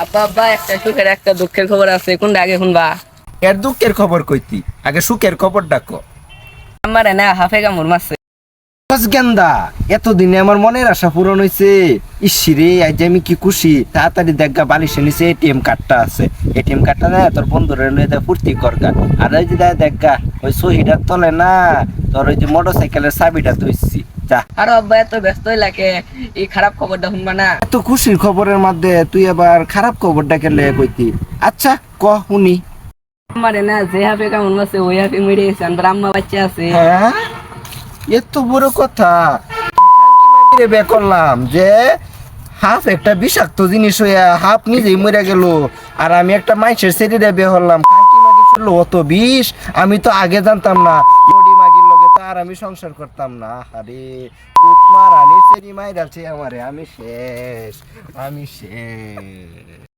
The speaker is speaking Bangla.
আব্বা আব্বা একটা সুখের একটা দুঃখের খবর আছে কোনটা আগে শুনবা? এর দুঃখের খবর কইতি আগে সুখের খবর ডাকো আমার না হাফে কামড় মারছে। গেন্দা এতদিনে আমার মনের আশা পূরণ হয়েছে ইসিরে আজ আমি কি খুশি? তাড়াতাড়ি দেখা বালিশে নিচে এটিএম কার্ডটা আছে। এটিএম কার্ডটা না তোর বন্ধুরে লয়ে দেয় ফুর্তি করগা আর ওই যে দেখ দেখা ওই সহিটার তলে না তোর ওই যে মোটর সাইকেলের চাবিটা তুইছি যা আর আব্বা এত ব্যস্ত লাগে এই খারাপ খবরটা শুনবা না। এত খুশির খবরের মধ্যে তুই আবার খারাপ খবরটা কেলে কইতি? আচ্ছা ক শুনি। আমার না যে হাফে কামড় মারছে ওই হাফে মরে গেছে আমার আম্মা বাচ্চা আছে। হ্যাঁ? এত বড় কথা। বে করলাম যে হাফ একটা বিষাক্ত জিনিস হইয়া হাফ নিজেই মরে গেল আর আমি একটা মাইসের শরীরে বে হলাম। অত বিষ আমি তো আগে জানতাম না। তার আমি সংসার করতাম না। আরে মারানি চেরি মাইরাছে আমারে আমি শেষ আমি শেষ।